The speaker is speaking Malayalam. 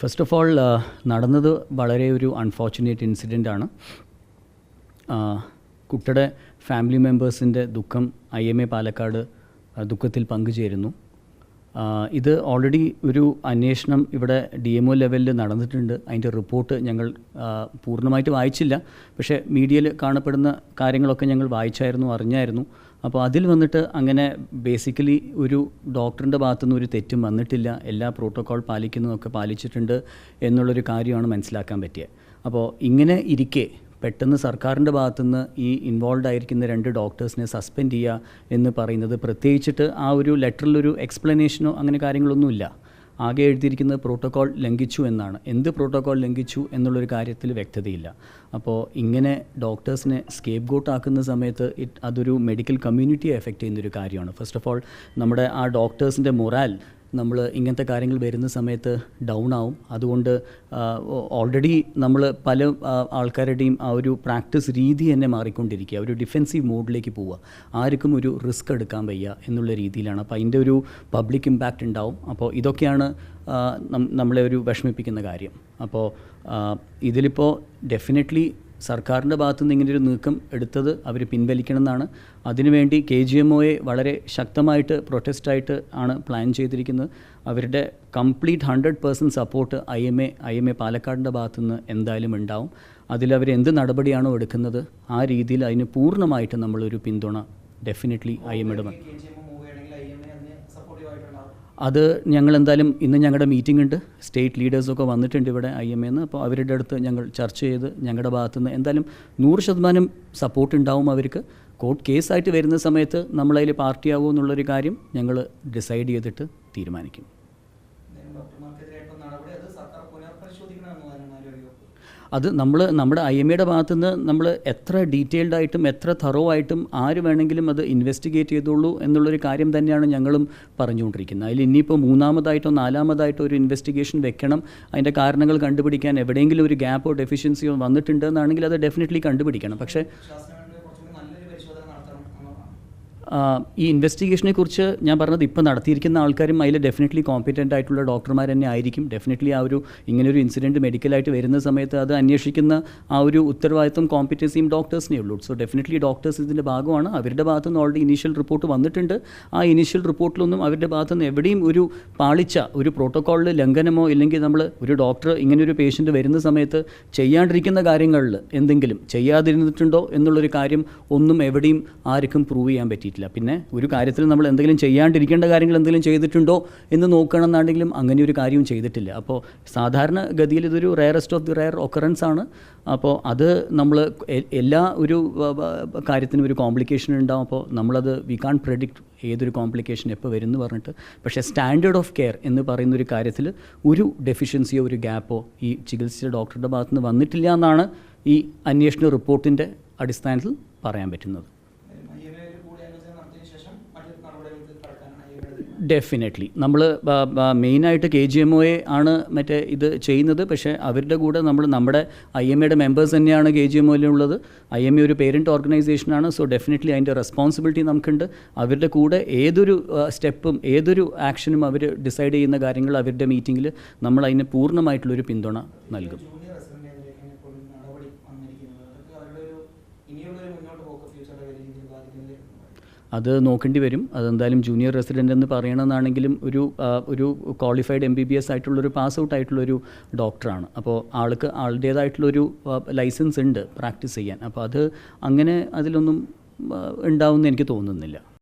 ഫസ്റ്റ് ഓഫ് ഓൾ നടന്നത് വളരെ ഒരു അൺഫോർച്ചുനേറ്റ് ഇൻസിഡന്റ് ആണ്. കുട്ടിയുടെ ഫാമിലി മെമ്പേഴ്സിന്റെ ദുഃഖം ഐ എം എ പാലക്കാട് ദുഃഖത്തിൽ പങ്കുചേരുന്നു. ഇത് ഓൾറെഡി ഒരു അന്വേഷണം ഇവിടെ ഡി എം ഒ ലെവലിൽ നടന്നിട്ടുണ്ട്. അതിന്റെ റിപ്പോർട്ട് ഞങ്ങൾ പൂർണമായിട്ട് വായിച്ചില്ല. പക്ഷേ മീഡിയയിൽ കാണപ്പെടുന്ന കാര്യങ്ങളൊക്കെ ഞങ്ങൾ വായിച്ചായിരുന്നു അറിഞ്ഞായിരുന്നു. അപ്പോൾ അതിൽ വന്നിട്ട് അങ്ങനെ ബേസിക്കലി ഒരു ഡോക്ടറിന്റെ ഭാഗത്തുനിന്ന് ഒരു തെറ്റും വന്നിട്ടില്ല. എല്ലാ പ്രോട്ടോക്കോൾ പാലിക്കുന്നതൊക്കെ പാലിച്ചിട്ടുണ്ട് എന്നുള്ളൊരു കാര്യമാണ് മനസ്സിലാക്കാൻ പറ്റിയത്. അപ്പോൾ ഇങ്ങനെ ഇരിക്കെ പെട്ടെന്ന് സർക്കാരിന്റെ ഭാഗത്തുനിന്ന് ഈ ഇൻവോൾവ് ആയിരിക്കുന്ന രണ്ട് ഡോക്ടേഴ്സിനെ സസ്പെൻഡ് ചെയ്യുക എന്ന് പറയുന്നത് പ്രത്യേകിച്ചിട്ട് ആ ഒരു ലെറ്ററിലൊരു എക്സ്പ്ലനേഷനോ അങ്ങനെ കാര്യങ്ങളൊന്നുമില്ല. ആകെ എഴുതിയിരിക്കുന്നത് പ്രോട്ടോകോൾ ലംഘിച്ചു എന്നാണ്. എന്ത് പ്രോട്ടോകോൾ ലംഘിച്ചു എന്നുള്ളൊരു കാര്യത്തിൽ വ്യക്തതയില്ല. അപ്പോൾ ഇങ്ങനെ ഡോക്ടേഴ്സിനെ സ്കേപ്പ് ഗോട്ട് ആക്കുന്ന സമയത്ത് അതൊരു മെഡിക്കൽ കമ്മ്യൂണിറ്റിയെ എഫക്റ്റ് ചെയ്യുന്നൊരു കാര്യമാണ്. ഫസ്റ്റ് ഓഫ് ഓൾ നമ്മുടെ ആ ഡോക്ടേഴ്സിന്റെ മൊറാൽ നമ്മൾ ഇങ്ങനത്തെ കാര്യങ്ങൾ വരുന്ന സമയത്ത് ഡൗൺ ആവും. അതുകൊണ്ട് ഓൾറെഡി നമ്മൾ പല ആൾക്കാരുടെയും ആ ഒരു പ്രാക്ടീസ് രീതി തന്നെ മാറിക്കൊണ്ടിരിക്കുക. ഒരു ഡിഫെൻസീവ് മോഡിലേക്ക് പോവുക. ആർക്കും ഒരു റിസ്ക് എടുക്കാൻ വയ്യ എന്നുള്ള രീതിയിലാണ്. അപ്പോൾ അതിന്റെ ഒരു പബ്ലിക് ഇമ്പാക്റ്റ് ഉണ്ടാവും. അപ്പോൾ ഇതൊക്കെയാണ് നമ്മളെ ഒരു വിഷമിപ്പിക്കുന്ന കാര്യം. അപ്പോൾ ഇതിലിപ്പോൾ ഡെഫിനറ്റ്ലി സർക്കാരിന്റെ ഭാഗത്തു നിന്ന് ഇങ്ങനെ ഒരു നീക്കം എടുത്തത് അവർ പിൻവലിക്കണം എന്നാണ് അതിനുവേണ്ടി കെ ജി എം ഒയെ വളരെ ശക്തമായിട്ട് പ്രൊട്ടസ്റ്റായിട്ട് ആണ് പ്ലാൻ ചെയ്തിരിക്കുന്നത്. അവരുടെ complete hundred percent support I M A I M A പാലക്കാടിന്റെ ഭാഗത്തു നിന്ന് എന്തായാലും ഉണ്ടാവും. അതിലവർ എന്ത് നടപടിയാണോ എടുക്കുന്നത് ആ രീതിയിൽ അതിന് പൂർണമായിട്ട് നമ്മളൊരു പിന്തുണ ഡെഫിനറ്റ്ലി ഐ എം എയുടെ അത് ഞങ്ങൾ എന്തായാലും ഇന്ന് ഞങ്ങളുടെ മീറ്റിംഗ് ഉണ്ട്. സ്റ്റേറ്റ് ലീഡേഴ്സൊക്കെ വന്നിട്ടുണ്ട് ഇവിടെ ഐ എം എന്ന് അപ്പോൾ അവരുടെ അടുത്ത് ഞങ്ങൾ ചർച്ച ചെയ്ത് ഞങ്ങളുടെ ഭാഗത്തുനിന്ന് എന്തായാലും നൂറ് ശതമാനം സപ്പോർട്ട് ഉണ്ടാവും അവർക്ക്. കോർട്ട് കേസായിട്ട് വരുന്ന സമയത്ത് നമ്മളതിൽ പാർട്ടിയാവും എന്നുള്ളൊരു കാര്യം ഞങ്ങൾ ഡിസൈഡ് ചെയ്തിട്ട് തീരുമാനിക്കും. അത് നമ്മൾ നമ്മുടെ ഐ എം എയുടെ ഭാഗത്തുനിന്ന് നമ്മൾ എത്ര ഡീറ്റെയിൽഡ് ആയിട്ടും എത്ര തറോ ആയിട്ടും ആര് വേണമെങ്കിലും അത് ഇൻവെസ്റ്റിഗേറ്റ് ചെയ്തോളൂ എന്നുള്ളൊരു കാര്യം തന്നെയാണ് ഞങ്ങളും പറഞ്ഞുകൊണ്ടിരിക്കുന്നത്. അതിൽ ഇനിയിപ്പോൾ മൂന്നാമതായിട്ടോ നാലാമതായിട്ടോ ഒരു ഇൻവെസ്റ്റിഗേഷൻ വെക്കണം. അതിന്റെ കാരണങ്ങൾ കണ്ടുപിടിക്കാൻ എവിടെയെങ്കിലും ഒരു ഗ്യാപ്പോ ഡെഫിഷ്യൻസിയോ വന്നിട്ടുണ്ടെന്നാണെങ്കിൽ അത് ഡെഫിനറ്റ്ലി കണ്ടുപിടിക്കണം. പക്ഷേ ഈ ഇൻവെസ്റ്റിഗേഷനെ കുറിച്ച് ഞാൻ പറഞ്ഞത് ഇപ്പോൾ നടത്തിയിരിക്കുന്ന ആൾക്കാരും അതിൽ ഡെഫിനറ്റ്ലി കോമ്പിറ്റന്റ് ആയിട്ടുള്ള ഡോക്ടർമാർ തന്നെ ആയിരിക്കും. ഡെഫിനറ്റ്ലി ആ ഒരു ഇങ്ങനൊരു ഇൻസിഡന്റ് മെഡിക്കലായിട്ട് വരുന്ന സമയത്ത് അത് അന്വേഷിക്കുന്ന ആ ഒരു ഉത്തരവാദിത്വം കോമ്പിറ്റൻസിയും ഡോക്ടേഴ്സിനേ ഉള്ളൂ. സോ ഡെഫിനറ്റ്ലി ഡോക്ടേഴ്സ് ഇതിന്റെ ഭാഗമാണ്. അവരുടെ ഭാഗത്തു നിന്ന് ഓൾറെഡി ഇനീഷ്യൽ റിപ്പോർട്ട് വന്നിട്ടുണ്ട്. ആ ഇനീഷ്യൽ റിപ്പോർട്ടിലൊന്നും അവരുടെ ഭാഗത്തു നിന്ന് എവിടെയും ഒരു പാളിച്ച ഒരു പ്രോട്ടോക്കോളിൽ ലംഘനമോ ഇല്ലെങ്കിൽ നമ്മൾ ഒരു ഡോക്ടർ ഇങ്ങനൊരു പേഷ്യന്റ് വരുന്ന സമയത്ത് ചെയ്യാണ്ടിരിക്കുന്ന കാര്യങ്ങളിൽ എന്തെങ്കിലും ചെയ്യാതിരുന്നിട്ടുണ്ടോ എന്നുള്ളൊരു കാര്യം ഒന്നും എവിടെയും ആർക്കും പ്രൂവ് ചെയ്യാൻ പറ്റിയിട്ടില്ല. പിന്നെ ഒരു കാര്യത്തിൽ നമ്മൾ എന്തെങ്കിലും ചെയ്യാണ്ടിരിക്കേണ്ട കാര്യങ്ങൾ എന്തെങ്കിലും ചെയ്തിട്ടുണ്ടോ എന്ന് നോക്കണമെന്നാണെങ്കിലും അങ്ങനെ ഒരു കാര്യവും ചെയ്തിട്ടില്ല. അപ്പോൾ സാധാരണ ഗതിയിൽ ഇതൊരു rarest of the rare occurrence ആണ്. അപ്പോൾ അത് നമ്മൾ എല്ലാ ഒരു കാര്യത്തിനും ഒരു കോംപ്ലിക്കേഷൻ ഉണ്ടാവും. അപ്പോൾ നമ്മളത് വി കാൺ പ്രെഡിക്റ്റ് ഏതൊരു കോംപ്ലിക്കേഷൻ എപ്പോൾ വരും എന്ന് പറഞ്ഞിട്ട്. പക്ഷേ സ്റ്റാൻഡേർഡ് ഓഫ് കെയർ എന്ന് പറയുന്ന ഒരു കാര്യത്തിൽ ഒരു ഡെഫിഷ്യൻസിയോ ഒരു ഗ്യാപ്പോ ഈ ചികിത്സിച്ച ഡോക്ടറുടെ ഭാഗത്തുനിന്ന് വന്നിട്ടില്ല എന്നാണ് ഈ അന്വേഷണ റിപ്പോർട്ടിന്റെ അടിസ്ഥാനത്തിൽ പറയാൻ പറ്റുന്നത് ഐ എം എയിൽ കൂടിയാലോചന നടത്തിയതിനു ശേഷം മറ്റൊരു നടപടികൾക്ക് കടക്കാനാണ് ഐ എം എയുടെ ഡെഫിനറ്റ്ലി നമ്മൾ മെയിനായിട്ട് K G M O A ആണ് മറ്റേ ഇത് ചെയ്യുന്നത്. പക്ഷേ അവരുടെ കൂടെ നമ്മൾ നമ്മുടെ ഐ എം എയുടെ മെമ്പേഴ്സ് തന്നെയാണ് കെ ജി എം ഒയിലുള്ളത് ഐ എം എ ഒരു പേരന്റ് ഓർഗനൈസേഷനാണ് സോ ഡെഫിനറ്റ്ലി അതിന്റെ റെസ്പോൺസിബിലിറ്റി നമുക്കുണ്ട്. അവരുടെ കൂടെ ഏതൊരു സ്റ്റെപ്പും ഏതൊരു ആക്ഷനും അവർ ഡിസൈഡ് ചെയ്യുന്ന കാര്യങ്ങൾ അവരുടെ മീറ്റിങ്ങിൽ നമ്മൾ അതിന് പൂർണമായിട്ടുള്ളൊരു പിന്തുണ നൽകും. അത് നോക്കേണ്ടി വരും. അതെന്തായാലും ജൂനിയർ റെസിഡന്റ് എന്ന് പറയണമെന്നാണെങ്കിലും ഒരു ഒരു qualified M B B S ആയിട്ടുള്ളൊരു പാസ് ഔട്ട് ആയിട്ടുള്ളൊരു ഡോക്ടറാണ് അപ്പോൾ ആൾക്ക് ആളുടേതായിട്ടുള്ളൊരു ലൈസൻസ് ഉണ്ട് പ്രാക്ടീസ് ചെയ്യാൻ. അപ്പോൾ അത് അങ്ങനെ അതിലൊന്നും ഉണ്ടാവുമെന്ന് എനിക്ക് തോന്നുന്നില്ല.